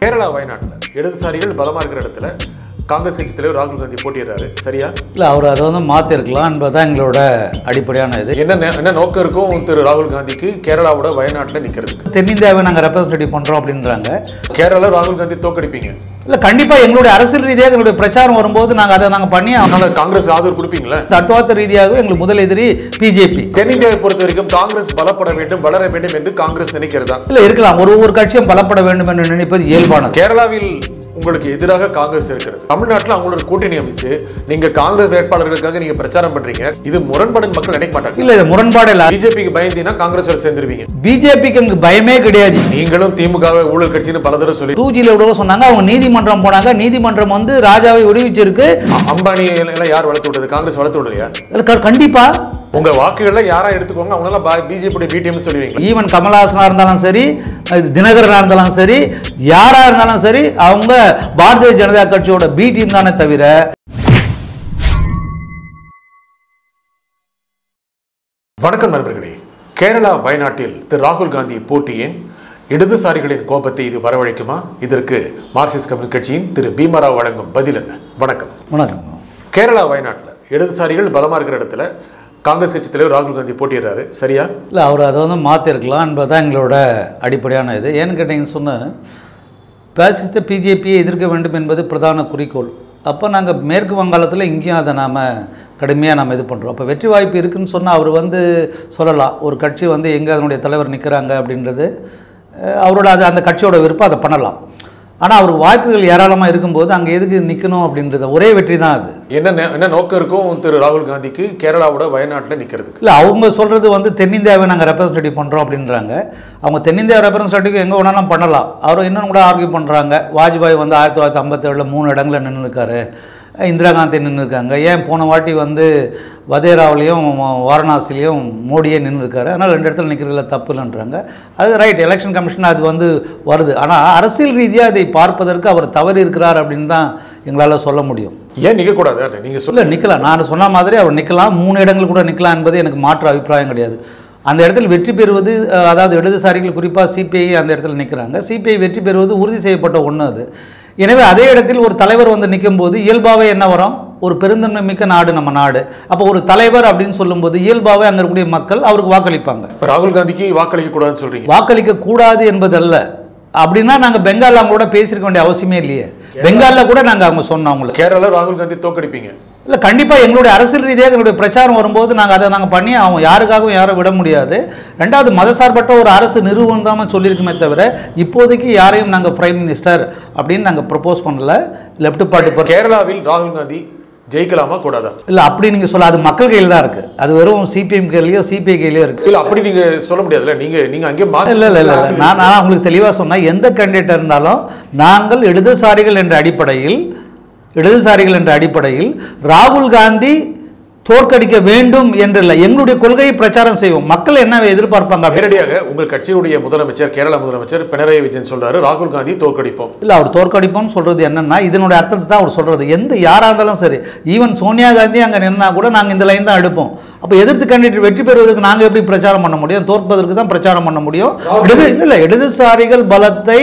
கேரளா வயநாட்டில் இடதுசாரிகள் பலமா இருக்கிற இடத்துல காங்கிரஸ் கட்சி தலைவர் ராகுல் காந்தி போட்டியிடுறாரு. சரியா? இல்லை அவர் அதை வந்து மாற்றிருக்கலாம் என்பது தான் எங்களோட அடிப்படையான இது. என்ன என்ன நோக்கம் இருக்கும் திரு ராகுல் காந்திக்கு? கேரளாவோட வயநாட்டில் நிற்கிறதுக்கு தென்னிந்தியாவை நாங்கள் ரெப்ரசன்டேட்டிவ் பண்ணுறோம் அப்படின்றாங்க. கேரளா ராகுல் காந்தி தோக்கடிப்பீங்க. இல்லை கண்டிப்பாக எங்களுடைய அரசியல் ரீதியாக எங்களுடைய பிரச்சாரம் வரும்போது நாங்கள் அதை நாங்கள் பண்ணி அதனால காங்கிரஸ் ஆதரவு கொடுப்பீங்களா? தத்துவார்த்த ரீதியாக எங்களுக்கு முதல் எதிரி பிஜேபி. தென்னிந்தியாவை பொறுத்த வரைக்கும் காங்கிரஸ் பலப்பட வேண்டும் வளர வேண்டும் என்று காங்கிரஸ் நினைக்கிறதா? இல்லை இருக்கலாம். ஒரு ஒரு கட்சியும் பலப்பட வேண்டும் என்று நினைப்பது இயல்பானது. கேரளாவில் உங்களுக்கு எதிராக காங்கிரஸ் இருக்கிறது. தமிழ்நாட்டில் அவங்களோட கூட்டணி அமைச்சு நீங்க காங்கிரஸ் வேட்பாளர்களுக்காக நீங்க பிரச்சாரம் பண்றீங்க. இது முரண்பாடுன்னு மக்கள் நினைக்க மாட்டாங்க. இல்லை இது முரண்பாடு இல்லை. பிஜேபிக்கு பயந்தீங்கன்னா காங்கிரஸ் சேர்ந்துருவீங்க. பிஜேபிக்கு பயமே கிடையாது. நீங்களும் திமுகவை ஊழல் கட்சின்னு பல தடவை சொல்லி டூ ஜியில் விடவும் சொன்னாங்க அவங்க நீதிமன்றம் போனாங்க. நீதிமன்றம் வந்து ராஜாவை விடுவிச்சிருக்கு. அம்பானி எல்லாம் யார் வளர்த்து விட்டது? காங்கிரஸ் வளர்த்து விடலையா? கண்டிப்பா. உங்க வாக்குகள்ல யாரா எடுத்துக்கோங்க அவங்க எல்லாம் பிஜேபி பிடிஎம் சொல்லுவீங்களா ஈவன் கமல்ஹாசனா இருந்தாலும் சரி தினகரனா இருந்தாலும் சரி யாரா இருந்தாலும் சரி அவங்க பாரதிய ஜனதா கட்சியோட பி டீம் தானே தவிர வணக்கம் நண்பர்களே. கேரளா வயநாட்டில் திரு ராகுல் காந்தி போட்டியின் இடதுசாரிகளின் கோபத்தை இது வரவழைக்குமா? இதற்கு மார்க்சிஸ்ட் கம்யூனிஸ்ட் கட்சியின் திரு பீமராவ் வழங்கும் பதில் என்ன? வணக்கம். வணக்கம். கேரளா வயநாட்டில் இடதுசாரிகள் பலமா இருக்கிற இடத்துல காங்கிரஸ் கட்சி தலைவர் ராகுல் காந்தி போட்டிடுறாரு சரியா? இல்லை அவர் அதை வந்து மாற்றிருக்கலாம் என்பதுதான் எங்களோட அடிப்படையான இது. ஏன்னு கேட்டிங்கன்னு சொன்னால் பேசிஸ்ட பிஜேபியை எதிர்க்க வேண்டும் என்பது பிரதான குறிக்கோள். அப்போ நாங்கள் மேற்கு வங்காளத்தில் இங்கேயும் அதை நாம் கடுமையாக நாம் இது பண்ணுறோம் அப்போ வெற்றி வாய்ப்பு இருக்குதுன்னு சொன்னால் அவர் வந்து சொல்லலாம் ஒரு கட்சி வந்து எங்கே அதனுடைய தலைவர் நிற்கிறாங்க அப்படின்றது. அவரோட அது அந்த கட்சியோட விருப்பம் அதை பண்ணலாம். ஆனால் அவர் வாய்ப்புகள் ஏராளமாக இருக்கும்போது அங்கே எதுக்கு நிற்கணும் அப்படின்றது ஒரே வெற்றி தான் அது. என்ன என்ன நோக்கம் இருக்கும் திரு ராகுல் காந்திக்கு கேரளாவோட வயநாட்டில் நிற்கிறதுக்கு இல்லை அவங்க சொல்கிறது வந்து தென்னிந்தியாவை நாங்கள் ரெப்ரசன்டேட்டிவ் பண்ணுறோம் அப்படின்றாங்க. அவங்க தென்னிந்தியா ரெப்ரசன்டேட்டிவ் எங்கே வேணாலும் பண்ணலாம். அவர் இன்னும் கூட ஆர்கியூ பண்ணுறாங்க வாஜ்பாய் வந்து ஆயிரத்தி தொள்ளாயிரத்தி ஐம்பத்தேழில் மூணு இடங்களில் நின்று இருக்காரு இந்திரா காந்தி நின்று இருக்காங்க ஏன் போன வாட்டி வந்து வதேராவிலையும் வாரணாசிலையும் மோடியே நின்று இருக்காரு அதனால் ரெண்டு இடத்துல நிற்கிறதுல தப்பு இல்லைன்றாங்க. அது ரைட் எலெக்ஷன் கமிஷன் அது வந்து வருது. ஆனால் அரசியல் ரீதியாக இதை பார்ப்பதற்கு அவர் தவறு இருக்கிறார் அப்படின்னு தான் எங்களால் சொல்ல முடியும். ஏன் நிற்கக்கூடாது நீங்க சொல்ல நிற்கலாம் நான் சொன்ன மாதிரி அவர் நிற்கலாம் மூணு இடங்கள் கூட நிற்கலாம் என்பது எனக்கு மாற்று அபிப்பிராயம் கிடையாது. அந்த இடத்துல வெற்றி பெறுவது அதாவது இடதுசாரிகள் குறிப்பாக சிபிஐ அந்த இடத்துல நிற்கிறாங்க சிபிஐ வெற்றி பெறுவது உறுதி செய்யப்பட்ட ஒன்று அது. எனவே அதே இடத்தில் ஒரு தலைவர் வந்து நிற்கும்போது இயல்பாகவே என்ன வரும்? ஒரு பெருந்தன்மை மிக்க நாடு நம்ம நாடு. அப்போ ஒரு தலைவர் அப்படின்னு சொல்லும்போது இயல்பாகவே அங்கே இருக்கக்கூடிய மக்கள் அவருக்கு வாக்களிப்பாங்க. ராகுல் காந்திக்கு வாக்களிக்க கூடாதுன்னு சொல்றீங்க. வாக்களிக்க கூடாது என்பதல்ல. அப்படின்னா நாங்கள் பெங்கால் அவங்களோட பேசியிருக்க வேண்டிய அவசியமே இல்லையே. பெங்காலில் கூட நாங்கள் அவங்க சொன்னோம் அவங்களுக்கு கேரளா ராகுல் காந்தி தோக்கடிப்பீங்க இல்லை கண்டிப்பாக எங்களுடைய அரசியல் ரீதியாக எங்களுடைய பிரச்சாரம் வரும்போது நாங்கள் அதை நாங்கள் பண்ணி அவங்க யாருக்காகவும் யாரும் விட முடியாது. ரெண்டாவது மதசார்பற்ற ஒரு அரசு நிறுவனம் தான் சொல்லியிருக்குமே தவிர இப்போதைக்கு யாரையும் நாங்கள் பிரைம் மினிஸ்டர் அப்படின்னு நாங்கள் ப்ரப்போஸ் பண்ணல. லெஃப்ட் பார்ட்டி கேரளாவில் ராகுல் காந்தி ஜெயிக்கலாமா கூடாதா? இல்லை அப்படி நீங்கள் சொல்ல அது மக்கள் கையில் தான் இருக்குது அது வெறும் சிபிஎம் கையிலையோ சிபிஐ கையிலையோ இருக்குது இல்ல அப்படி நீங்க சொல்ல முடியாதுல்ல? நீங்க நீங்க அங்கே மாத்தி இல்லை இல்லை இல்லை நான் நான் உங்களுக்கு தெளிவாக சொன்னேன் எந்த கேண்டிடேட் இருந்தாலும் நாங்கள் இடதுசாரிகள் என்ற அடிப்படையில் இடதுசாரிகள் என்ற அடிப்படையில் ராகுல் காந்தி தோற்கடிக்க வேண்டும் என்றில்லை. எங்களுடைய கொள்கையை பிரச்சாரம் செய்வோம். மக்கள் என்ன எதிர்பார்ப்பாங்க நேரடியாக உங்கள் கட்சியுடைய முதலமைச்சர் கேரளா முதலமைச்சர் பினராயி விஜயன் சொல்றாரு ராகுல் காந்தி தோற்கடிப்போம். இல்லை அவர் தோற்கடிப்போம்னு சொல்கிறது என்னன்னா இதனுடைய அர்த்தத்தை தான் அவர் சொல்கிறது எந்த யாராக இருந்தாலும் சரி ஈவன் சோனியா காந்தி அங்கே நின்னா கூட நாங்கள் இந்த லைன் தான் எடுப்போம். அப்போ எதிர்த்து கேண்டிடேட் வெற்றி பெறுவதற்கு நாங்கள் எப்படி பிரச்சாரம் பண்ண முடியும்? தோற்பதற்கு தான் பிரச்சாரம் பண்ண முடியும். இடது இல்லை இடதுசாரிகள் பலத்தை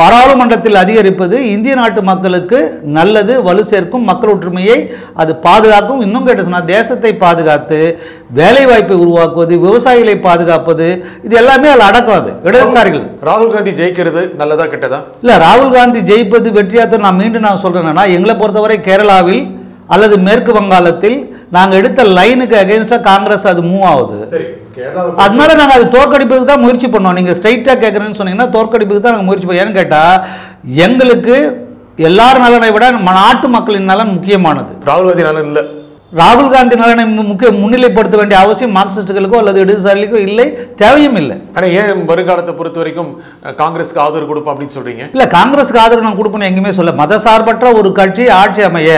பாராளுமன்றத்தில் அதிகரிப்பது இந்திய நாட்டு மக்களுக்கு நல்லது வலு சேர்க்கும் மக்கள் ஒற்றுமையை அது பாதுகாக்கும். இன்னும் கேட்டு சொன்னால் தேசத்தை பாதுகாத்து வேலைவாய்ப்பை உருவாக்குவது விவசாயிகளை பாதுகாப்பது இது எல்லாமே அதில் அடக்கம் அது. இடதுசாரிகள். ராகுல் காந்தி ஜெயிக்கிறது நல்லதா கெட்டதா? இல்லை ராகுல் காந்தி ஜெயிப்பது வெற்றியாத்த நான் மீண்டும் நான் சொல்கிறேன்னா எங்களை பொறுத்தவரை கேரளாவில் அல்லது மேற்கு வங்காளத்தில் நாங்கள் எடுத்த லைனுக்கு அகேன்ஸ்டாக காங்கிரஸ் அது மூவ் ஆகுது. அதனால நாங்கள் அது தோற்கடிப்புக்கு தான் முயற்சி பண்ணோம். நீங்கள் ஸ்ட்ரைட்டாக கேட்குறேன்னு சொன்னீங்கன்னா தோற்கடிப்புக்கு தான் நாங்கள் முயற்சி பண்ணோம். ஏன்னு கேட்டால் எங்களுக்கு எல்லார் நலனை விட நாட்டு மக்களின் நலன் முக்கியமானது. ராகுல் காந்தி நலன் இல்ல. ராகுல் காந்தி நலனை முக்கிய முன்னிலைப்படுத்த வேண்டிய அவசியம் மார்க்சிஸ்டுகளுக்கோ அல்லது இடதுசாரிகளுக்கோ இல்லை தேவையும் இல்லை. ஆனா ஏன் வருங்காலத்தை பொறுத்த வரைக்கும் காங்கிரஸ்க்கு ஆதரவு கொடுப்போம் அப்படின்னு சொல்றீங்க? இல்லை காங்கிரஸுக்கு ஆதரவு நான் கொடுக்கணும் எங்கேயுமே சொல்ல மதசார்பற்ற ஒரு கட்சி ஆட்சி அமைய.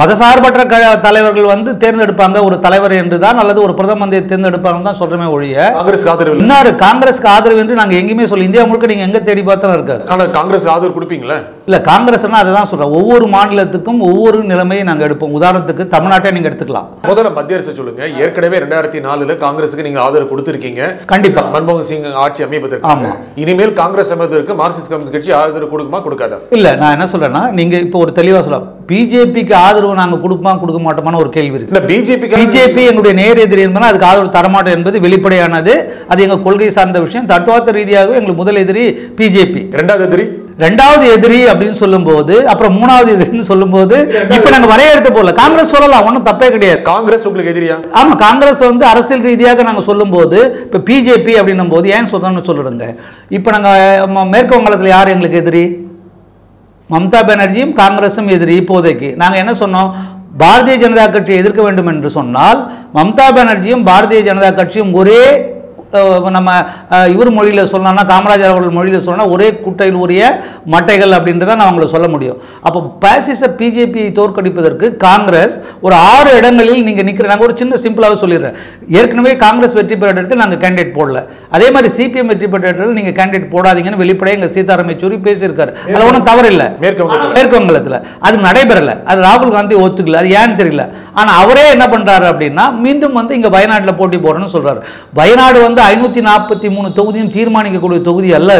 மதசார்பற்ற க தலைவர்கள் வந்து தேர்ந்தெடுப்பாங்க. ஒரு தலைவர் என்று தான் அல்லது ஒரு பிரதம மந்திரி தேர்ந்தெடுப்பாங்க தான் சொல்கிறமே ஒழிய காங்கிரஸ்க்கு ஆதரவு இன்னாரு காங்கிரஸுக்கு ஆதரவு என்று நாங்கள் எங்கேயுமே சொல்ல இந்தியா முழுக்க நீங்கள் எங்கே தேடி பார்த்தாலும் இருக்காது. ஆனா காங்கிரஸ்க்கு ஆதரவு கொடுப்பீங்களா? இல்லை காங்கிரஸ்னா அதை தான் சொல்கிறேன் ஒவ்வொரு மாநிலத்துக்கும் ஒவ்வொரு நிலைமையை நாங்கள் எடுப்போம். உதாரணத்துக்கு தமிழ்நாட்டை நீங்கள் எடுத்துக்கலாம். முதல்ல மத்திய அரசு சொல்லுங்க. ஏற்கனவே ரெண்டாயிரத்தி நாலுல காங்கிரஸுக்கு நீங்க ஆதரவு கொடுத்திருக்கீங்க. கண்டிப்பா. மன்மோகன் சிங் ஆட்சி அமைப்பதற்கு. ஆமா. இனிமேல் காங்கிரஸ் அமைப்பதற்கு மார்க்சிஸ்ட் கம்யூனிஸ்ட் கட்சி ஆதரவு கொடுக்குமா கொடுக்காதா? இல்லை நான் என்ன சொல்கிறேன்னா நீங்கள் இப்போ ஒரு தெளிவாக சொல்லலாம். பிஜேபிக்கு ஆதரவு நாங்கள் கொடுப்போமா கொடுக்க மாட்டோமான்னு ஒரு கேள்வி இருக்கு. இல்ல பிஜேபி பிஜேபி எங்களுடைய நேர் எதிரி என்பது அதுக்கு ஆதரவு தரமாட்டோம் என்பது வெளிப்படையானது. அது எங்கள் கொள்கை சார்ந்த விஷயம். தத்துவார்த்த ரீதியாகவே எங்களுக்கு முதல் எதிரி பிஜேபி. ரெண்டாவது எதிரி? ரெண்டாவது எதிரி அப்படின்னு சொல்லும்போது அப்புறம் மூணாவது எதிரின்னு சொல்லும்போது இப்போ நாங்கள் வரையறுத்து போடல. காங்கிரஸ் சொல்லலாம் ஒன்றும் தப்பே கிடையாது. காங்கிரஸ் உங்களுக்கு எதிரியா? ஆமாம் காங்கிரஸ் வந்து அரசியல் ரீதியாக நாங்கள் சொல்லும்போது இப்போ பிஜேபி அப்படின்னும் போது ஏன் சொல்கிறோன்னு சொல்லிடுங்க. இப்போ நாங்கள் மேற்கு வங்காளத்தில் யார் எங்களுக்கு எதிரி? மம்தா பானர்ஜியும் காங்கிரஸும் எதிரி இப்போதைக்கு. நாங்கள் என்ன சொன்னோம்? பாரதிய ஜனதா கட்சியை எதிர்க்க வேண்டும் என்று சொன்னால் மம்தா பானர்ஜியும் பாரதிய ஜனதா கட்சியும் ஒரே நம்ம இவர் மொழியில் சொல்லணும்னா காமராஜர் அவர்கள் மொழியில் சொல்லணும்னா ஒரே குட்டையில் உரிய மட்டைகள் அப்படின்றத நான் அவங்கள சொல்ல முடியும். அப்போ பாசிச பிஜேபியை தோற்கடிப்பதற்கு காங்கிரஸ் ஒரு ஆறு இடங்களில் நீங்கள் நிற்கிற நாங்கள் ஒரு சின்ன சிம்பிளாக சொல்லிடுறேன். ஏற்கனவே காங்கிரஸ் வெற்றி பெற்ற இடத்தில் நாங்கள் கேண்டிடேட் போடல. அதே மாதிரி சிபிஎம் வெற்றி பெற்ற இடத்துல நீங்கள் கேண்டிடேட் போடாதீங்கன்னு வெளிப்படையாக எங்கள் சீதாராம் யெச்சூரி பேசியிருக்காரு. அதில் ஒன்றும் தவறில்லை. மேற்கு வங்கத்தில். அது நடைபெறல. அது ராகுல் காந்தி ஒத்துக்கல. அது ஏன்னு தெரியல. ஆனா அவரே என்ன பண்றாரு அப்படின்னா மீண்டும் வந்து இங்க வயநாட்டுல போட்டி போடுறேன்னு சொல்றாரு. வயநாடு வந்து ஐநூத்தி நாற்பத்தி மூணு தொகுதியும் தீர்மானிக்கக்கூடிய தொகுதி அல்ல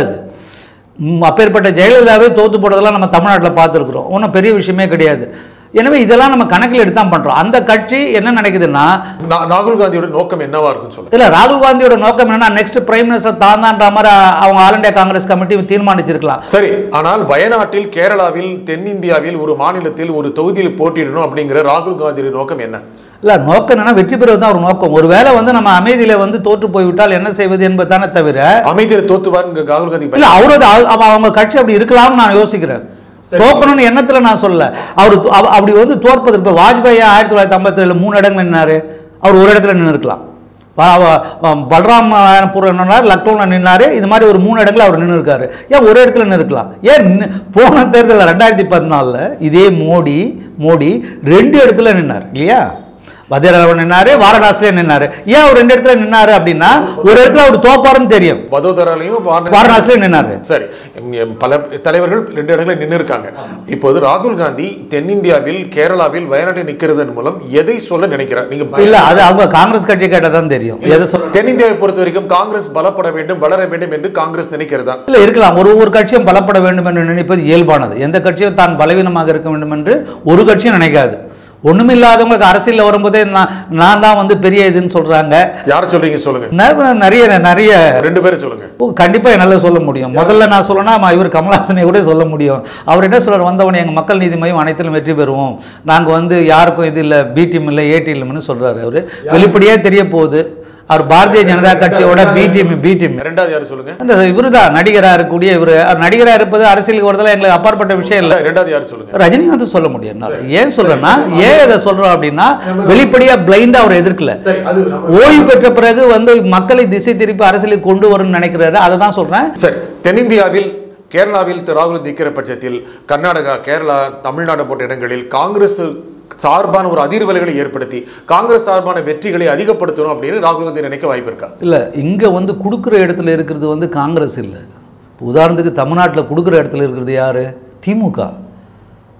ம், அப்பேற்பட்ட ஜெயலலிதாவே தோத்து போட்டதெல்லாம் நம்ம தமிழ்நாட்டில் பார்த்துருக்குறோம். ஒன்றும் பெரிய விஷயமே கிடையாது. எனவே இதெல்லாம் நம்ம கணக்கில் எடுத்து தான் பண்றோம். அந்த கட்சி என்ன நினைக்குதுன்னா ராகுல் காந்தியோட நோக்கம் என்னவா இருக்குன்னு சொல்லுங்க. இல்ல ராகுல் காந்தியோட நோக்கம் என்னன்னா நெக்ஸ்ட் பிரைம் மினிஸ்டர் தான் தான்ற மாதிரி அவங்க ஆல் இந்தியா காங்கிரஸ் கமிட்டி தீர்மானிச்சிருக்கலாம். சரி ஆனால் வயநாட்டில் கேரளாவில் தென்னிந்தியாவில் ஒரு மாநிலத்தில் ஒரு தொகுதியில் போட்டியிடணும் அப்படிங்கிற ராகுல் காந்தியோட நோக்கம் என்ன? இல்ல நோக்கம் என்னன்னா வெற்றி பெறுவது தான் ஒரு நோக்கம். ஒருவேளை வந்து நம்ம அமைதியில வந்து தோற்று போய்விட்டால் என்ன செய்வது என்பது தானே தவிர அமைதியில் தோத்துவார் ராகுல் காந்தி இல்ல அவரது அவ- அவங்க கட்சி அப்படி இருக்கலாம்னு நான் யோசிக்கிறேன். தோக்கணும்னு எண்ணத்துல நான் சொல்ல அவர் அப்படி வந்து தோற்பதற்கு இப்போ வாஜ்பாய் ஆயிரத்தி தொள்ளாயிரத்தி ஐம்பத்தி ஏழு மூணு இடங்கள் நின்னாரு. அவர் ஒரு இடத்துல நின்று இருக்கலாம் பல்ராம் பூர் நின்னார் லக்னோவில் நின்னாரு. இது மாதிரி ஒரு மூணு இடத்துல அவர் நின்று இருக்காரு ஏன் ஒரு இடத்துல நின்று இருக்கலாம் ஏன் போன தேர்தலில் ரெண்டாயிரத்தி பதினாலில் இதே மோடி மோடி ரெண்டு இடத்துல நின்னார் இல்லையா? பத்ரராவன் நின்னாரு வாரணாசிலே நின்னாரு. ஏன் அவர் ரெண்டு இடத்துல நின்னாரு அப்படின்னா ஒரு இடத்துல அவர் தோப்பாருன்னு தெரியும். வதோதராலையும் வாரணா- வாரணாசிலே நின்னாரு. சரி பல தலைவர்கள் ரெண்டு இடங்களில் நின்று இருக்காங்க இப்போது ராகுல் காந்தி தென்னிந்தியாவில் கேரளாவில் வயநாட்டில் நிற்கிறதன் மூலம் எதை சொல்ல நினைக்கிறார்? நீங்க இல்ல அது அவங்க காங்கிரஸ் கட்சி கேட்டால் தான் தெரியும். எதை சொல்ல தென்னிந்தியாவை பொறுத்த வரைக்கும் காங்கிரஸ் பலப்பட வேண்டும் வளர வேண்டும் என்று காங்கிரஸ் நினைக்கிறதா? இல்ல இருக்கலாம். ஒரு ஒரு கட்சியும் பலப்பட வேண்டும் என்று நினைப்பது இயல்பானது. எந்த கட்சியும் தான் பலவீனமாக இருக்க வேண்டும் என்று ஒரு கட்சியும் நினைக்காது. ஒண்ணுமில்லாதவங்களுக்கு அரசியல்ல வரும்போதே நான் நான் தான் வந்து பெரிய இதுன்னு சொல்றாங்க. யார சொல்றீங்க சொல்லுங்க. ந- நிறைய நிறைய ரெண்டு பேரும் சொல்லுங்க. ஓ, கண்டிப்பா என்னால் சொல்ல முடியும். முதல்ல நான் சொல்லணும்னா இவர் கமலஹாசனை கூட சொல்ல முடியும். அவர் என்ன சொல்றார்? வந்தவனே எங்கள் மக்கள் நீதி மையம் அனைத்திலும் வெற்றி பெறுவோம். நாங்கள் வந்து யாருக்கும் இது இல்லை பி டீம் இல்லை ஏ டீம்னு சொல்றாரு அவர். வெளிப்படையாக தெரிய போகுது. அவர் பாரதிய ஜனதா கட்சியோட பி டீம் பி டீம் ரெண்டாவது யாரு சொல்லுங்க? அந்த இவரு தான் நடிகராக இருக்கக்கூடிய இவர். நடிகராக இருப்பது அரசியலுக்கு வரதுல எங்களுக்கு அப்பாற்பட்ட விஷயம் இல்லை. ரெண்டாவது யாரு சொல்லுங்க? ரஜினிகாந்த் சொல்ல முடியும். ஏன் சொல்றேன்னா ஏன் இதை சொல்றோம் அப்படின்னா வெளிப்படையா பிளைண்டா அவர் எதிர்க்கல. ஓய்வு பெற்ற பிறகு வந்து மக்களை திசை திருப்பி அரசியலுக்கு கொண்டு வரும்னு நினைக்கிறாரு. அதை தான் சொல்றேன். சரி. தென்னிந்தியாவில் கேரளாவில் ராகுல் நிற்கிற பட்சத்தில் கர்நாடகா கேரளா தமிழ்நாடு போன்ற இடங்களில் காங்கிரஸ் சார்பான ஒரு அதிர்வலைகளை ஏற்படுத்தி காங்கிரஸ் சார்பான வெற்றிகளை அதிகப்படுத்தணும் அப்படின்னு ராகுல் காந்தி நினைக்க வாய்ப்பு இருக்கா? இல்லை இங்கே வந்து கொடுக்குற இடத்துல இருக்கிறது வந்து காங்கிரஸ் இல்லை. உதாரணத்துக்கு தமிழ்நாட்டில் கொடுக்குற இடத்துல இருக்கிறது யார்? திமுக.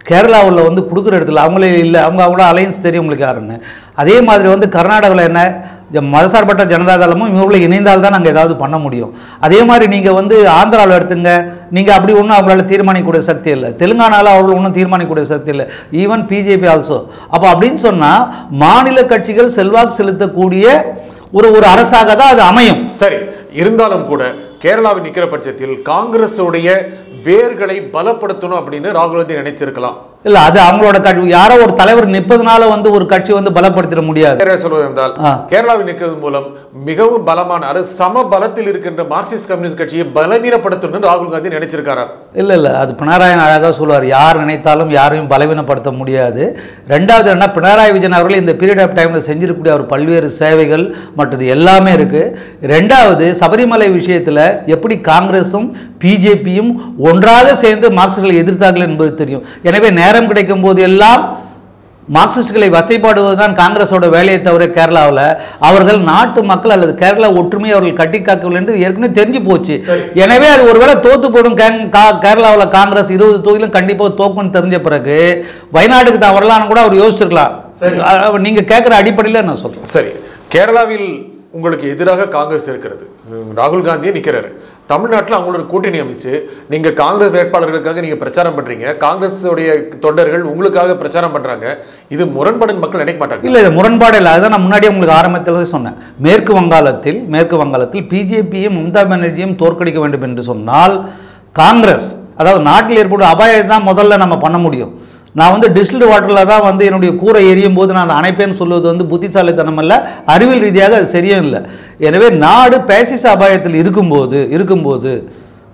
கேரளாவில் வந்து கொடுக்குற இடத்துல அவங்களே இல்லை அவங்க அவங்களோட அலையன்ஸ் தெரியும் உங்களுக்கு யாருன்னு. அதே மாதிரி வந்து கர்நாடகாவில் என்ன? ஜ- மதசார்பற்ற ஜனதாதளமும் இவங்களை இணைந்தால் தான் நாங்கள் ஏதாவது பண்ண முடியும். அதே மாதிரி நீங்கள் வந்து ஆந்திராவில் எடுத்துங்க. நீங்கள் அப்படி ஒன்றும் அவங்களால தீர்மானிக்கக்கூடிய சக்தி இல்லை. தெலுங்கானாவில் அவர்கள் ஒன்றும் தீர்மானிக்கக்கூடிய சக்தி இல்லை. ஈவன் பிஜேபி ஆல்சோ அப்போ அப்படின்னு சொன்னால் மாநில கட்சிகள் செல்வாக்கு செலுத்தக்கூடிய ஒரு ஒரு அரசாக தான் அது அமையும். சரி இருந்தாலும் கூட கேரளாவில் நிற்கிற பட்சத்தில் காங்கிரஸுடைய வேர்களை பலப்படுத்தணும் அப்படின்னு ராகுல் காந்தி நினைச்சிருக்கலாம். இல்ல அது அவங்களோட கட்சி. யாரோ ஒரு தலைவர் நிற்பதனால வந்து ஒரு கட்சி வந்து பலப்படுத்திட முடியாது. சொல்வது என்றால். கேரளாவில் நிற்கிறது மூலம் மிகவும் பலமான அது சம பலத்தில் இருக்கின்ற மார்க்சிஸ்ட் கம்யூனிஸ்ட் கட்சியை பலவீனப்படுத்தணும்னு ராகுல் காந்தி நினைச்சிருக்காரா? இல்ல இல்ல அது பினராயி அழகாக சொல்லுவார். யார் நினைத்தாலும் யாரையும் பலவீனப்படுத்த முடியாது. ரெண்டாவது என்ன பினராயி விஜயன் அவர்கள் இந்த பீரியட் ஆஃப் டைமில் செஞ்சிருக்கக்கூடிய அவர் பல்வேறு சேவைகள் மற்றது எல்லாமே இருக்கு. ரெண்டாவது சபரிமலை விஷயத்தில் எப்படி காங்கிரஸும் பிஜேபியும் ஒன்றாக சேர்ந்து மார்க்சிஸ்டுகளை எதிர்த்தார்கள் என்பது தெரியும். எனவே நேரம் கிடைக்கும் போது எல்லாம் மார்க்சிஸ்டுகளை வசைப்பாடுவதுதான் காங்கிரஸோட வேலையை தவிர கேரளாவில். அவர்கள் நாட்டு மக்கள் அல்லது கேரளா ஒற்றுமையை அவர்கள் கட்டி காக்கவில்லை என்று ஏற்கனவே தெரிஞ்சு போச்சு. எனவே அது ஒருவேளை தோத்து போடும் கேரளாவில் காங்கிரஸ் இருபது தொகுதியிலும் கண்டிப்பாக தோக்குன்னு தெரிஞ்ச பிறகு வயநாட்டுக்கு தான் வரலான்னு கூட அவர் யோசிச்சிருக்கலாம். சரி. அ- நீங்க கேட்குற அடிப்படையில் நான் சொல்றேன். சரி. கேரளாவில் உங்களுக்கு எதிராக காங்கிரஸ் இருக்கிறது. ராகுல் காந்தியே நிற்கிறாரு தமிழ்நாட்டில் அவங்களோட கூட்டணி அமைச்சு நீங்கள் காங்கிரஸ் வேட்பாளர்களுக்காக நீங்கள் பிரச்சாரம் பண்ணுறீங்க காங்கிரஸுடைய தொண்டர்கள் உங்களுக்காக பிரச்சாரம் பண்ணுறாங்க இது முரண்பாடுன்னு மக்கள் நினைக்க மாட்டாங்க. இல்லை இது முரண்பாடு இல்லை. அதுதான் நான் முன்னாடியே உங்களுக்கு ஆரம்பத்தில் சொன்னேன். மேற்கு வங்காளத்தில் மேற்கு வங்காளத்தில் பிஜேபியும் மம்தா பானர்ஜியும் தோற்கடிக்க வேண்டும் என்று சொன்னால் காங்கிரஸ் அதாவது நாட்டில் ஏற்படும் அபாயத்தை தான் முதல்ல நம்ம பண்ண முடியும். நான் வந்து டிஸ்டில்டு வாட்டரில் தான் வந்து என்னுடைய கூரை எரியும் போது நான் அதை அணைப்பேன்னு சொல்வது வந்து புத்திசாலித்தனம் அல்ல அறிவியல் ரீதியாக அது சரியும் இல்லை. எனவே நாடு பேசிச அபாயத்தில் இருக்கும்போது இருக்கும்போது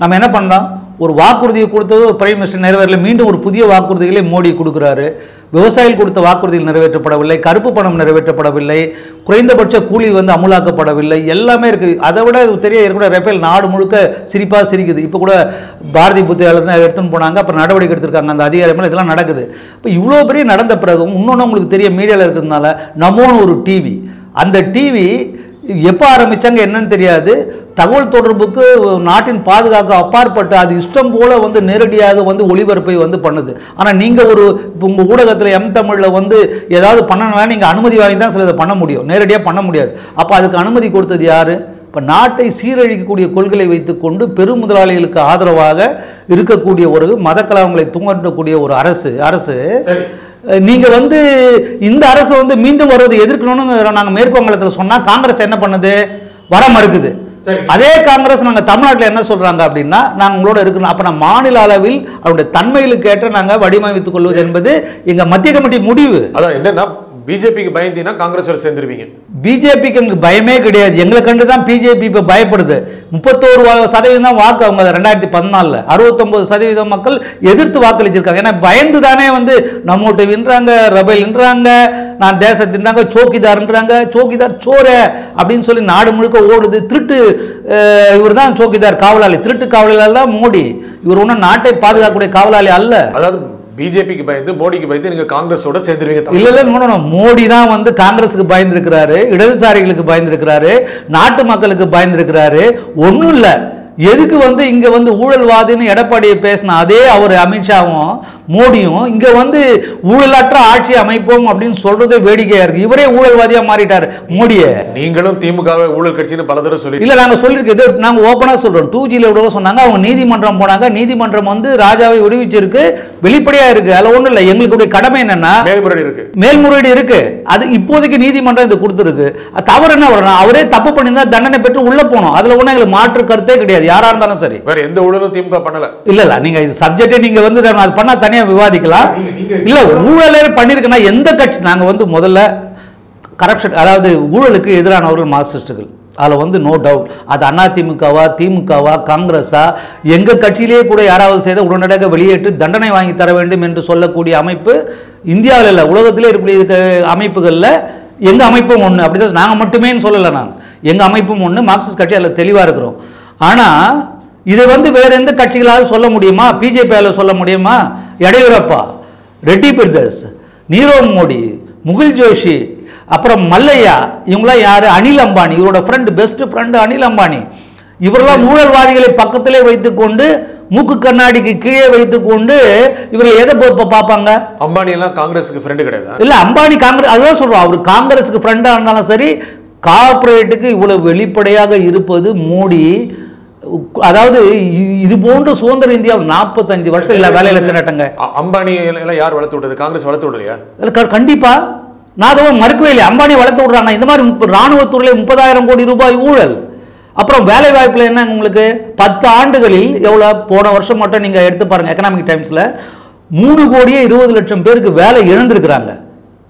நம்ம என்ன பண்ணோம் ஒரு வாக்குறுதியை கொடுத்தது பிரைம் மினிஸ்டர் நிறைவேறல மீண்டும் ஒரு புதிய வாக்குறுதிகளை மோடி கொடுக்குறாரு. விவசாயிகள் கொடுத்த வாக்குறுதிகள் நிறைவேற்றப்படவில்லை கருப்பு பணம் நிறைவேற்றப்படவில்லை குறைந்தபட்ச கூலி வந்து அமுலாக்கப்படவில்லை எல்லாமே இருக்குது அதை விட தெரிய ஏற்கனவே ரஃபேல் நாடு முழுக்க சிரிப்பாக சிரிக்குது. இப்போ கூட பாரதி புத்தியாவில் தான் எடுத்துன்னு போனாங்க அப்புறம் நடவடிக்கை எடுத்திருக்காங்க அந்த அதிகாரிகள் இதெல்லாம் நடக்குது. இப்போ இவ்வளோ பெரிய நடந்த பிறகும் இன்னொன்று உங்களுக்கு தெரிய மீடியாவில் இருக்கிறதுனால நம்மோன்னு ஒரு டிவி அந்த டிவி எப்போ ஆரம்பிச்சாங்க என்னன்னு தெரியாது. தகவல் தொடர்புக்கு நாட்டின் பாதுகாக்க அப்பாற்பட்டு அது இஷ்டம் போல வந்து நேரடியாக வந்து ஒளிபரப்பை வந்து பண்ணுது. ஆனால் நீங்கள் ஒரு உங்கள் ஊடகத்தில் எம் தமிழில் வந்து ஏதாவது பண்ணணும்னா நீங்கள் அனுமதி வாங்கி தான் சிலதை பண்ண முடியும். நேரடியாக பண்ண முடியாது. அப்போ அதுக்கு அனுமதி கொடுத்தது யார்? இப்போ நாட்டை சீரழிக்கக்கூடிய கொள்கைகளை வைத்துக்கொண்டு பெரும் முதலாளிகளுக்கு ஆதரவாக இருக்கக்கூடிய ஒரு மத கலவங்களை தூங்கக்கூடிய ஒரு அரசு அரசு சரி. நீங்க வந்து இந்த அரசு வந்து மீண்டும் வருவதை எதிர்க்கணும்னு நாங்க மேற்கு வங்காளத்தில் சொன்னா காங்கிரஸ் என்ன பண்ணுது? வர மறுக்குது. அதே காங்கிரஸ் நாங்க தமிழ்நாட்டில் என்ன சொல்றாங்க அப்படின்னா நாங்க உங்களோட இருக்கணும். அப்ப நான் மாநில அளவில் அவருடைய தன்மைகளுக்கு ஏற்ற நாங்க வடிவமைத்துக் கொள்வது என்பது எங்க மத்திய கமிட்டி முடிவு. அதான் என்னன்னா பிஜேபிக்கு பயந்தீங்கன்னா காங்கிரஸோட சேர்ந்துருவீங்க. பிஜேபிக்கு எங்களுக்கு பயமே கிடையாது. எங்களை கண்டு தான் பிஜேபி இப்போ பயப்படுது. முப்பத்தோரு சதவீதம் தான் வாக்கு அவங்க ரெண்டாயிரத்தி பதினாலில். அறுபத்தொம்பது சதவீதம் மக்கள் எதிர்த்து வாக்களிச்சிருக்காங்க. ஏன்னா பயந்து தானே வந்து நம்மோட்டு வின்றாங்க ரபேல்ன்றாங்க நான் தேசத்தின்றாங்க சோக்கிதார்ன்றாங்க சோக்கிதார் சோர அப்படின்னு சொல்லி நாடு முழுக்க ஓடுது. திருட்டு இவர் தான் சோக்கிதார் காவலாளி. திருட்டு காவலாளி தான் மோடி. இவர் ஒன்றும் நாட்டை பாதுகாக்கக்கூடிய காவலாளி அல்ல. அதாவது பிஜேபிக்கு பயந்து மோடிக்கு பயந்து நீங்க காங்கிரஸோட சேர்ந்துருவீங்க இல்ல இல்ல மோடி தான் வந்து காங்கிரஸுக்கு பயந்துருக்கிறாரு இடதுசாரிகளுக்கு பயந்துருக்கிறாரு நாட்டு மக்களுக்கு பயந்துருக்கிறாரு. ஒன்றும் இல்ல. எதுக்கு வந்து இங்க வந்து ஊழல்வாதின்னு எடப்பாடியை பேசின அதே அவர் அமித்ஷாவும் மோடியும் இங்க வந்து ஊழலற்ற ஆட்சி அமைப்போம் அப்படின்னு சொல்றதே வேடிக்கையா இருக்கு. இவரே ஊழல்வாதியா மாறிட்டாரு மோடியை. நீங்களும் திமுகவை ஊழல் கட்சின்னு பல தடவை சொல்லி இல்ல நாங்க சொல்லிருக்கோம் இது நாங்க ஓப்பனா சொல்றோம். டூ ஜில விட சொன்னாங்க. அவங்க நீதிமன்றம் போனாங்க. நீதிமன்றம் வந்து ராஜாவை விடுவிச்சிருக்கு. வெளிப்படையா இருக்கு. அதுல ஒண்ணும் இல்ல. எங்களுடைய கடமை என்னன்னா மேல்முறையீடு இருக்கு. மேல்முறையீடு இருக்கு. அது இப்போதைக்கு நீதிமன்றம் இது கொடுத்துருக்கு. தவறு என்ன வரணும் அவரே தப்பு பண்ணியிருந்தா தண்டனை பெற்று உள்ள போகணும். அதுல ஒன்றும் எங்களுக்கு மாற்று கருத்தே கிடையாது. யாரா இருந்தாலும் சரி. வேற எந்த ஊழலும் திமுக பண்ணல. இல்ல இல்ல. நீங்க இது சப்ஜெக்டே நீங்க வந்து அது பண்ணா தனியா விவாதிக்கலாம். இல்ல ஊழலே பண்ணிருக்குன்னா எந்த கட்சி நாங்க வந்து முதல்ல கரப்ஷன் அதாவது ஊழலுக்கு எதிரானவர்கள் மார்க்சிஸ்டுகள். அதில் வந்து நோ டவுட் அது அதிமுகவா திமுகவா காங்கிரஸா எங்கள் கட்சியிலேயே கூட யாராவது செய்த உடனடியாக வெளியேற்று தண்டனை வாங்கி தர வேண்டும் என்று சொல்லக்கூடிய அமைப்பு இந்தியாவில் இல்லை. உலகத்திலே இருக்கக்கூடிய அமைப்புகளில் எங்கள் அமைப்பும் ஒன்று அப்படி தான் நாங்கள் மட்டுமேன்னு சொல்லலை நான் எங்கள் அமைப்பும் ஒன்று மார்க்சிஸ்ட் கட்சி அதில் தெளிவாக இருக்கிறோம். ஆனால் இதை வந்து வேற எந்த கட்சிகளாவது சொல்ல முடியுமா? பிஜேபியால் சொல்ல முடியுமா? எடையூரப்பா ரெட்டி பிரதர்ஸ் நீரவ் மோடி முகுல் ஜோஷி அப்புறம் மல்லையா இவங்களாம் யாரு? அனில் அம்பானி இவரோட friend best friend Anil Ambani. இவரெல்லாம் ஊழல்வாதிகளை பக்கத்திலே வைத்துக்கொண்டு மூக்கு கண்ணாடிக்கு கீழே வைத்துக்கொண்டு இவர்கள் எதை போ- பா- பார்ப்பாங்க? அம்பானி எல்லாம் காங்கிரஸுக்கு ஃப்ரெண்டு கிடையாது? இல்ல அம்பானி காங்கிரஸ் அதுதான் சொல்றோம். அவர் காங்கிரஸுக்கு ஃப்ரெண்டா இருந்தாலும் சரி கார்ப்பரேட்டுக்கு இவ்வளவு வெளிப்படையாக இருப்பது மோடி. அதாவது இது போன்ற சுதந்திர இந்தியா நாற்பத்தஞ்சு வருஷம் இல்ல வேலையில திரட்டங்க. அம்பானி எல்லாம் யார் வளர்த்து விட்டது? காங்கிரஸ் வளர்த்து விடலையா? கண்டிப்பா. நான் அதை மறுக்கவே இல்லை அம்பானி வளர்த்து விடுறாங்க இந்த மாதிரி ராணுவத்துறையில முப்பதாயிரம் கோடி ரூபாய் ஊழல். அப்புறம் வேலை வாய்ப்புல என்ன உங்களுக்கு? பத்து ஆண்டுகளில் எவ்வளவு போன வருஷம் மட்டும் நீங்க எடுத்து பாருங்க எக்கனாமிக் டைம்ஸ்ல மூணு கோடியே இருபது லட்சம் பேருக்கு வேலை இழந்திருக்கிறாங்க.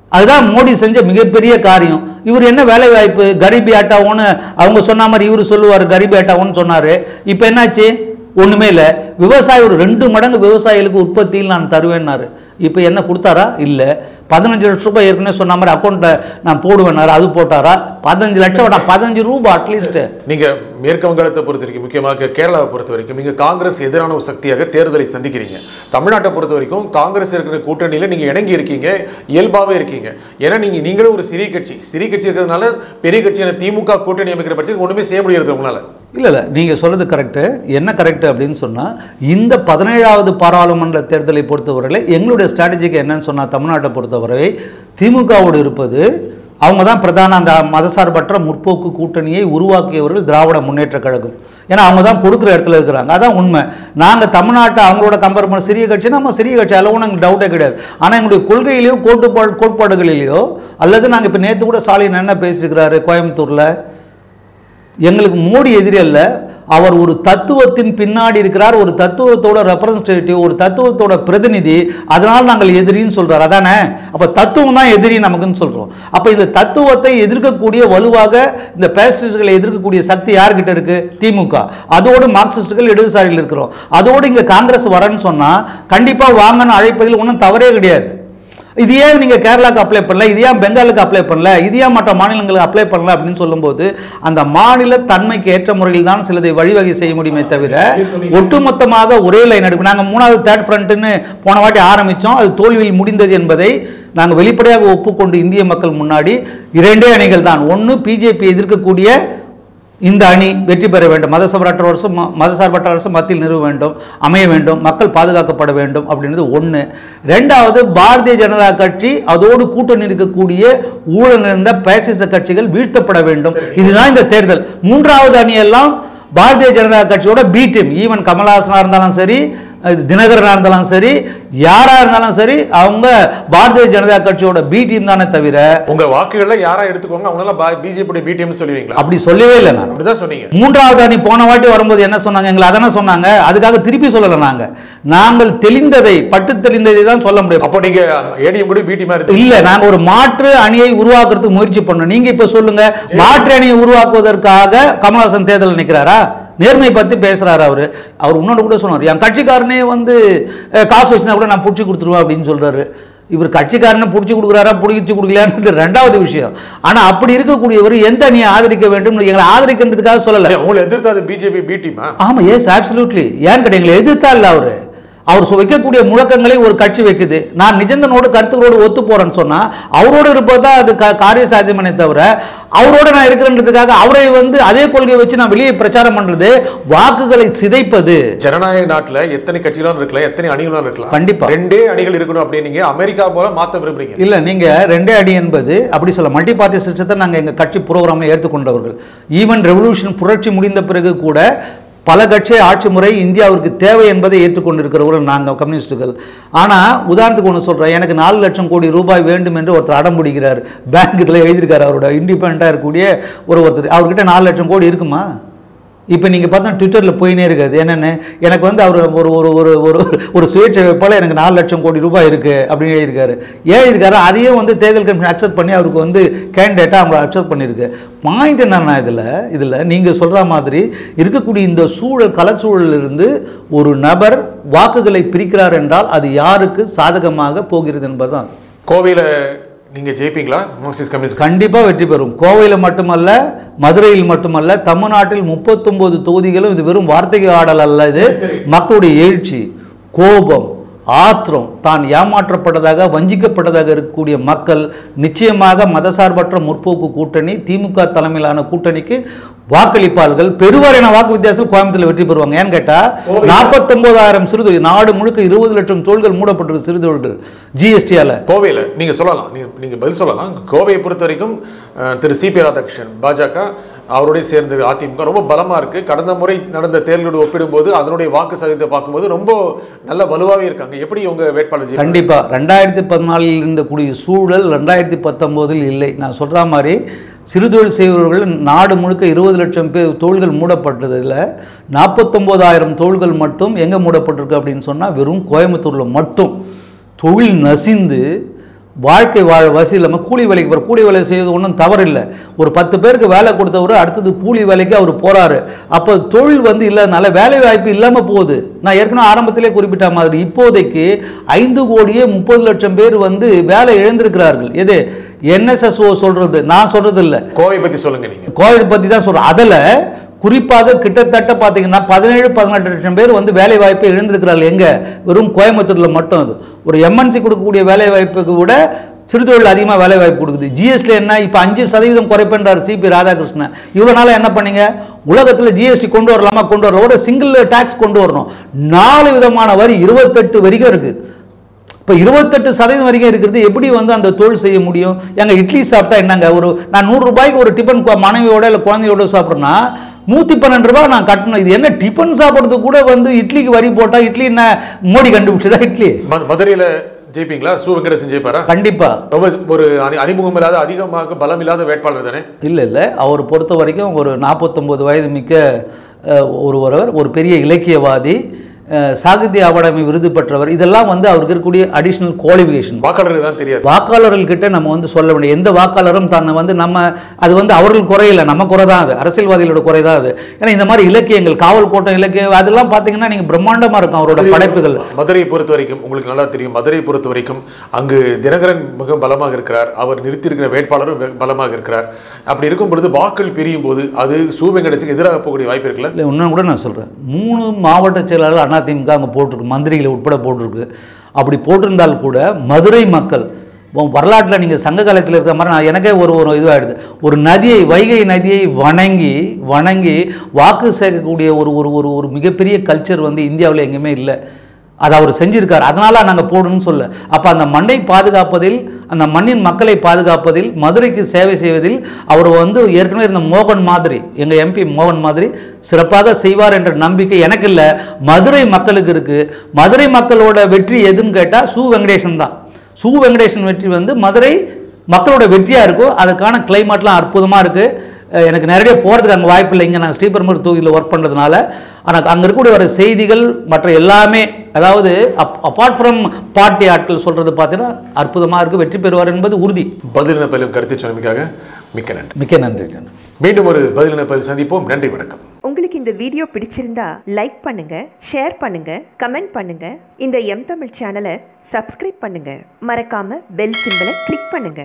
அதுதான் மோடி செஞ்ச மிகப்பெரிய காரியம். இவர் என்ன வேலை வாய்ப்பு கரிபி ஆட்டாவோன்னு அவங்க சொன்ன மாதிரி இவர் சொல்லுவார் கரிபி ஆட்டாவோன்னு சொன்னார். இப்போ என்னாச்சு? ஒன்றுமே இல்லை. விவசாயி ஒரு ரெண்டு மடங்கு விவசாயிகளுக்கு உற்பத்தியில் நான் தருவேன்னாரு. இப்போ என்ன கொடுத்தாரா? இல்லை. பதினஞ்சு லட்ச ரூபாய் ஏற்கனவே சொன்ன மாதிரி அக்கௌண்ட்டில் நான் போடுவேனாரு அது போட்டாரா? பதினஞ்சு லட்சம் வேண்டாம் பதினஞ்சு ரூபாய் அட்லீஸ்ட்டு நீங்கள் மேற்கு வங்காளத்தை பொறுத்த வரைக்கும் முக்கியமாக கேரளாவை பொறுத்த வரைக்கும் நீங்கள் காங்கிரஸ் எதிரான ஒரு சக்தியாக தேர்தலை சந்திக்கிறீங்க. தமிழ்நாட்டை பொறுத்த வரைக்கும் காங்கிரஸ் இருக்கிற கூட்டணியில் நீங்கள் இணங்கி இருக்கீங்க இயல்பாகவே இருக்கீங்க. ஏன்னா நீங்கள் நீங்களும் ஒரு சிறிய கட்சி. சிறிய கட்சி இருக்கிறதுனால பெரிய கட்சியான திமுக கூட்டணி அமைக்கிற பட்சத்தில் ஒன்றுமே செய்ய முடியாது உங்களால். இல்லை இல்லை நீங்கள் சொல்கிறது கரெக்டு என்ன கரெக்டு அப்படின்னு சொன்னால் இந்த பதினேழாவது பாராளுமன்ற தேர்தலை பொறுத்தவரையில் எங்களுடைய ஸ்ட்ராட்டஜிக்கு என்னன்னு சொன்னால் தமிழ்நாட்டை பொறுத்தவரை திமுகவோடு இருப்பது அவங்க தான் பிரதான அந்த மதசார்பற்ற முற்போக்கு கூட்டணியை உருவாக்கியவர்கள் திராவிட முன்னேற்ற கழகம். ஏன்னா அவங்க தான் கொடுக்குற இடத்துல இருக்கிறாங்க. அதான் உண்மை. நாங்கள் தமிழ்நாட்டை அவங்களோட கம்பேர் பண்ண சிறிய கட்சி நம்ம சிறிய கட்சி அதில் ஒன்றும் எங்களுக்கு டவுட்டே கிடையாது. ஆனால் எங்களுடைய கொள்கையிலையோ கோட்டுப்பாடு கோட்பாடுகளிலேயோ அல்லது நாங்கள் இப்போ நேற்று கூட ஸ்டாலின் என்ன பேசியிருக்கிறாரு கோயம்புத்தூரில் எங்களுக்கு மோடி எதிரி அல்ல. அவர் ஒரு தத்துவத்தின் பின்னாடி இருக்கிறார் ஒரு தத்துவத்தோட ரெப்ரசன்டேட்டிவ் ஒரு தத்துவத்தோட பிரதிநிதி. அதனால் நாங்கள் எதிரின்னு சொல்கிறார் அதானே? அப்போ தத்துவம் தான் எதிரி நமக்குன்னு சொல்கிறோம் அப்போ இந்த தத்துவத்தை எதிர்க்கக்கூடிய வலுவாக இந்த பேசிஸ்டுகளை எதிர்க்கக்கூடிய சக்தி யார்கிட்ட இருக்குது திமுக. அதோடு மார்க்சிஸ்டுகள் இடதுசாரிகள் இருக்கிறோம். அதோடு இங்கே காங்கிரஸ் வரேன்னு சொன்னால் கண்டிப்பாக வாங்கன்னு அழைப்பதில் ஒன்றும் தவறே கிடையாது. இது ஏன் நீங்கள் கேரளாவுக்கு அப்ளை பண்ணல? இது ஏன் பெங்காலுக்கு அப்ளை பண்ணல? இது ஏன் மற்ற மாநிலங்களுக்கு அப்ளை பண்ணல அப்படின்னு சொல்லும்போது அந்த மாநில தன்மைக்கு ஏற்ற முறையில் தான் சிலதை வழிவகை செய்ய முடியுமே தவிர ஒட்டுமொத்தமாக ஒரே லைன் எடுக்கும் நாங்கள் மூணாவது தேர்ட் ஃப்ரண்ட்டுன்னு போன வாட்டி ஆரம்பித்தோம் அது தோல்வியில் முடிந்தது என்பதை நாங்கள் வெளிப்படையாக ஒப்புக்கொண்டு இந்திய மக்கள் முன்னாடி இரண்டே அணிகள் தான். ஒன்று பிஜேபி எதிர்க்கக்கூடிய இந்த அணி வெற்றி பெற வேண்டும். மதசார்பற்ற அரசும் ம- மதசார்பற்ற அரசும் மத்தியில் நிறுவ வேண்டும் அமைய வேண்டும் மக்கள் பாதுகாக்கப்பட வேண்டும் அப்படின்றது ஒன்று ரெண்டாவது பாரதிய ஜனதா கட்சி அதோடு கூட்டணி இருக்கக்கூடிய ஊழல் நிறைந்த பேசிச கட்சிகள் வீழ்த்தப்பட வேண்டும். இதுதான் இந்த தேர்தல். மூன்றாவது அணியெல்லாம் பாரதிய ஜனதா கட்சியோட பி டீம் ஈவன் கமல்ஹாசனாக இருந்தாலும் சரி தினகரனாக இருந்தாலும் சரி யாராக இருந்தாலும் சரி அவங்க பாரதிய ஜனதா கட்சியோட பி டீம் தானே தவிர உங்க வாக்குகள்ல யாரா எடுத்துக்கோங்க அவங்களாம் பிஜேபி பிடிஎம் சொல்லுவீங்களா அப்படி சொல்லவே இல்லை நான். அப்படிதான் சொன்னீங்க. மூன்றாவது அணி போன வாட்டி வரும்போது என்ன சொன்னாங்க? எங்களை அதானே சொன்னாங்க. அதுக்காக திருப்பி சொல்லலை நாங்க. நாங்கள் தெளிந்ததை பட்டு தெளிந்ததை தான் சொல்ல முடியும். அப்போ நீங்க ஏடிஎம் கூட பிடிமா இருக்கு இல்ல நாங்க ஒரு மாற்று அணியை உருவாக்குறதுக்கு முயற்சி பண்ணோம் நீங்க இப்ப சொல்லுங்க மாற்று அணியை உருவாக்குவதற்காக கமல்ஹாசன் தேர்தல் நிக்கிறாரா? நேர்மை பத்தி பேசுறாரு அவரு. அவர் இன்னொன்று கூட சொன்னார் என் கட்சிக்காரனே வந்து காசு வச்சுனா கூட நான் பிடிச்சி கொடுத்துருவேன் அப்படின்னு சொல்றாரு. இவர் கட்சிக்காரனை பிடிச்சி கொடுக்குறாரா பிடிச்சி கொடுக்கலையான்னு ரெண்டாவது விஷயம். ஆனா அப்படி இருக்கக்கூடியவர் எந்த அணியை ஆதரிக்க வேண்டும் எங்களை ஆதரிக்கின்றதுக்காக சொல்லல. உங்களை எதிர்த்தாது பிஜேபி பி டீமா? ஆமா எஸ் absolutely. ஏன் கிடையாது எங்களை எதிர்த்தா இல்ல அவரு. அவர் வைக்கக்கூடிய முழக்கங்களை ஒரு கட்சி வைக்குது. நான் நிஜந்தனோடு கருத்துக்களோடு ஒத்து போறேன்னு சொன்னா அவரோடு இருப்பது தான் அது காரிய சாத்தியமனே தவிர அவரோட நான் இருக்கிறன்றதுக்காக அவரை வந்து அதே கொள்கையை வச்சு நான் வெளியே பிரச்சாரம் பண்றது வாக்குகளை சிதைப்பது. ஜனநாயக நாட்டுல எத்தனை கட்சிகளும் இருக்கலாம் எத்தனை அணிகளும் இருக்கலாம். கண்டிப்பா. ரெண்டே அணிகள் இருக்கணும் அப்படின்னு அமெரிக்கா போல மாத்த விரும்புறீங்க. இல்ல நீங்க ரெண்டே அடி என்பது அப்படி சொல்ல மல்டி பார்ட்டி சிஸ்டத்தை நாங்க எங்க கட்சி ப்ரோக்ராம்ல ஏற்றுக்கொண்டவர்கள். ஈவன் ரெவல்யூஷன் புரட்சி முடிந்த பிறகு கூட பல கட்சி ஆட்சி முறை இந்தியாவிற்கு தேவை என்பதை ஏற்றுக்கொண்டிருக்கிறவர்கள் நாங்கள் கம்யூனிஸ்டுகள். ஆனால் உதாரணத்துக்கு ஒன்று சொல்கிறேன் எனக்கு நாலு லட்சம் கோடி ரூபாய் வேண்டும் என்று ஒருத்தர் அடம் பிடிக்கிறார். பேங்க் இதில் எழுதியிருக்கார் அவரோட. இண்டிபெண்ட்டாக இருக்கக்கூடிய ஒரு ஒருத்தர். அவர்கிட்ட நாலு லட்சம் கோடி இருக்குமா? இப்போ நீங்கள் பார்த்தா ட்விட்டரில் போயினே இருக்காது. என்னென்னு? எனக்கு வந்து அவர் ஒரு ஒரு ஒரு ஒரு ஒரு சுயேட்சை போல் எனக்கு நாலு லட்சம் கோடி ரூபாய் இருக்குது அப்படின்னு எழுதியிருக்காரு. ஏன் இருக்காரு அதையும் வந்து தேர்தல் கமிஷன் அக்செப்ட் பண்ணி அவருக்கு வந்து கேண்டிடேட்டாக அவங்கள அக்செப்ட் பண்ணியிருக்கு. பாயிண்ட் என்னென்னா இதில் இதில் நீங்கள் சொல்கிற மாதிரி இருக்கக்கூடிய இந்த சூழல் கலச்சூழலிருந்து ஒரு நபர் வாக்குகளை பிரிக்கிறார் என்றால் அது யாருக்கு சாதகமாக போகிறது என்பதுதான். கோவையில் நீங்க ஜெயிப்பீங்களா? Marxist communist? கண்டிப்பாக வெற்றி பெறும். கோவையில் மட்டுமல்ல மதுரையில் மட்டுமல்ல தமிழ்நாட்டில் முப்பத்தொன்பது தொகுதிகளும் இது வெறும் வார்த்தை ஆடல் அல்ல இது. மக்களுடைய எழுச்சி கோபம் ஆத்திரம். தான் ஏமாற்றப்பட்டதாக வஞ்சிக்கப்பட்டதாக இருக்கக்கூடிய மக்கள் நிச்சயமாக மதசார்பற்ற முற்போக்கு கூட்டணி திமுக தலைமையிலான கூட்டணிக்கு வாக்களிப்பார்கள். பெருவாரியான வாக்கு வித்தியாசத்தில் கோயம்புத்தூர்ல வெற்றி பெறுவாங்க. ஏன்னு கேட்டால் நாற்பத்தொன்பதாயிரம் சிறுதொழில் நாடு முழுக்க இருபது லட்சம் தொழில்கள் மூடப்பட்டிருக்கு சிறுதொழில்கள் ஜிஎஸ்டியால. கோவையில. நீங்க சொல்லலாம். நீங்க நீங்க பதில் சொல்லலாம். கோவையை பொறுத்த வரைக்கும் திரு சிபி ராதாகிருஷ்ணன் பாஜக அவருடைய சேர்ந்து அதிமுக ரொம்ப பலமாக இருக்குது கடந்த முறை நடந்த தேர்தலோடு ஒப்பிடும்போது அதனுடைய வாக்கு சதவீதத்தை பார்க்கும்போது ரொம்ப நல்ல வலுவாகவே இருக்காங்க. எப்படி உங்க வேட்பாளர் கண்டிப்பாக ரெண்டாயிரத்தி பதினாலில் இருந்தக்கூடிய சூழல் ரெண்டாயிரத்தி பத்தொம்போதில் இல்லை. நான் சொல்கிற மாதிரி சிறுதொழில் செய்பவர்கள் நாடு முழுக்க இருபது லட்சம் பேர் தோள்கள் மூடப்பட்டதில் நாற்பத்தொம்போதாயிரம் தோள்கள் மட்டும் எங்கே மூடப்பட்டிருக்கு அப்படின்னு சொன்னால் வெறும் கோயம்புத்தூரில் மட்டும். தொழில் நசிந்து வாழ்க்கை வாழ வசதி இல்லாமல் கூலி வேலைக்கு போகிற கூலி வேலை செய்வது ஒன்றும் தவறில்லை. ஒரு பத்து பேருக்கு வேலை கொடுத்தவர் அடுத்தது கூலி வேலைக்கு அவர் போகிறாரு அப்போ தொழில் வந்து இல்லாதனால வேலை வாய்ப்பு இல்லாமல் போகுது. நான் ஏற்கனவே ஆரம்பத்திலே குறிப்பிட்ட மாதிரி இப்போதைக்கு ஐந்து கோடியே முப்பது லட்சம் பேர் வந்து வேலை இழந்திருக்கிறார்கள். எது? என்எஸ்எஸ்ஓ சொல்கிறது நான் சொல்கிறது இல்லை கோவை பத்தி சொல்லுங்க நீங்க. கோவிட் பற்றி தான் சொல்கிறோம் அதில் குறிப்பாக கிட்டத்தட்ட பார்த்தீங்கன்னா பதினேழு பதினெட்டு லட்சம் பேர் வந்து வேலை வாய்ப்பை இழந்திருக்கிறார்கள். எங்கே? வெறும் கோயம்புத்தூரில் மட்டும் அது. ஒரு எம்என்சி கொடுக்கக்கூடிய வேலை வாய்ப்புக்கு கூட சிறுதொழில் அதிகமாக வேலை வாய்ப்பு கொடுக்குது ஜிஎஸ்டி என்ன? இப்போ அஞ்சு சதவீதம் குறைப்பேன்றார் சிபி ராதாகிருஷ்ணன். இவ்வளோ நாளாக என்ன பண்ணீங்க? உலகத்தில் ஜிஎஸ்டி கொண்டு வரலாமா? கொண்டு வரலாம் ஒரு சிங்கிள் டேக்ஸ் கொண்டு வரணும். நாலு விதமான வரி இருபத்தெட்டு வரைக்கும் இருக்குது இப்போ இருபத்தெட்டு சதவீதம் வரைக்கும் இருக்கிறது. எப்படி வந்து அந்த தொழில் செய்ய முடியும்? எங்கள் இட்லி சாப்பிட்டா என்னங்க? ஒரு நான் நூறுரூபாய்க்கு ஒரு டிஃபன் மனைவியோட இல்லை குழந்தையோட சாப்பிட்றேன்னா நூற்றி பன்னெண்டு ரூபாய் நான் கட்டணும். இது என்ன டிஃபன் சாப்பிட்றதுக்கு கூட வந்து இட்லிக்கு வரி போட்டால் இட்லி என்ன மோடி கண்டுபிடிச்சதா இட்லி? மதுரையில ஜெயிப்பீங்களா? சு வெங்கடேசன் ஜெயிப்பாரா? கண்டிப்பா. ரொம்ப ஒரு அறிமுகம் இல்லாத அதிகமாக பலம் இல்லாத வேட்பாளர் தானே? இல்லை இல்லை. அவர் பொறுத்த வரைக்கும் ஒரு நாற்பத்தொம்போது வயது மிக்க ஒருவர் ஒரு பெரிய இலக்கியவாதி. சாகித்ய அகாடமி விருது பெற்றவர். இதெல்லாம் வந்து அவருக்கு இருக்கக்கூடிய அடிஷ்னல் குவாலிஃபிகேஷன் வாக்காளருக்கு தான் தெரியாது. வாக்காளர்கள்கிட்ட நம்ம வந்து சொல்ல வேண்டிய எந்த வாக்காளரும் தன்னை வந்து நம்ம அது வந்து அவர்கள் குறையில்லை நம்ம குறை தான் அது. அரசியல்வாதிகளோட குறை தான் அது. ஏன்னா இந்த மாதிரி இலக்கியங்கள் காவல் கோட்டம் இலக்கியம் அதெல்லாம் பார்த்தீங்கன்னா நீங்கள் பிரம்மாண்டமாக இருக்கும் அவரோட படைப்புகள். மதுரையை பொறுத்த வரைக்கும் உங்களுக்கு நல்லா தெரியும். மதுரையை பொறுத்த வரைக்கும் அங்கு தினகரன் மிக பலமாக இருக்கிறார். அவர் நிறுத்தியிருக்கிற வேட்பாளரும் பலமாக இருக்கிறார். அப்படி இருக்கும் பொழுது வாக்கள் பிரியும் போது அது சு வெங்கடேசுக்கு எதிராக போகக்கூடிய வாய்ப்பு இருக்குல்ல? இல்லை இன்னும் கூட நான் சொல்கிறேன் மூணு மாவட்ட செயலாளர் அதிமுக அங்கே போட்டிருக்கு மந்திரிகளை உட்பட போட்டிருக்கு. அப்படி போட்டிருந்தால் கூட மதுரை மக்கள் வரலாற்றில் நீங்கள் சங்க காலத்தில் இருக்கிற மாதிரி நான் எனக்கே ஒரு ஒரு இதுவாகிடுது ஒரு நதியை வைகை நதியை வணங்கி வணங்கி வாக்கு சேர்க்கக்கூடிய ஒரு ஒரு ஒரு ஒரு மிகப்பெரிய கல்ச்சர் வந்து இந்தியாவில் எங்கேயுமே இல்லை. அதை அவர் செஞ்சிருக்கார். அதனால நாங்கள் போடணும்னு சொல்ல அப்போ அந்த மண்ணை பாதுகாப்பதில் அந்த மண்ணின் மக்களை பாதுகாப்பதில் மதுரைக்கு சேவை செய்வதில் அவர் வந்து ஏற்கனவே இருந்த மோகன் மாதிரி எங்கள் எம்பி மோகன் மாதிரி சிறப்பாக செய்வார் என்ற நம்பிக்கை எனக்கு இல்லை. மதுரை மக்களுக்கு இருக்குது மதுரை மக்களோட வெற்றி எதுன்னு கேட்டால் சு வெங்கடேசன் தான். சு வெங்கடேசன் வெற்றி வந்து மதுரை மக்களோட வெற்றியாக இருக்கும் அதுக்கான கிளைமேட்லாம் அற்புதமாக இருக்குது எனக்கு நேரடியாக போகிறதுக்கு அங்கே வாய்ப்பு இல்லை. இங்கே நான் ஸ்ரீபெரும்பூர் தொகுதியில் ஒர்க் பண்ணுறதுனால ஆனால் அங்கே இருக்கக்கூடிய வர செய்திகள் மற்ற எல்லாமே அதாவது அப் அப்பார்ட் ஃப்ரம் பார்ட்டி ஆட்கள் சொல்கிறது பார்த்தீங்கன்னா அற்புதமாக இருக்குது வெற்றி பெறுவார் என்பது உறுதி. பதிலின பயிலும் கருத்து சொன்னமைக்காக மிக்க நன்றி. மிக்க நன்றி மீண்டும் ஒரு பதிலின பயில் சந்திப்போம். நன்றி வணக்கம். உங்களுக்கு இந்த வீடியோ பிடிச்சிருந்தா லைக் பண்ணுங்க ஷேர் பண்ணுங்க கமெண்ட் பண்ணுங்க. இந்த எம் தமிழ் சேனலை சப்ஸ்கிரைப் பண்ணுங்க. மறக்காம பெல் சிம்பலை கிளிக் பண்ணுங்க.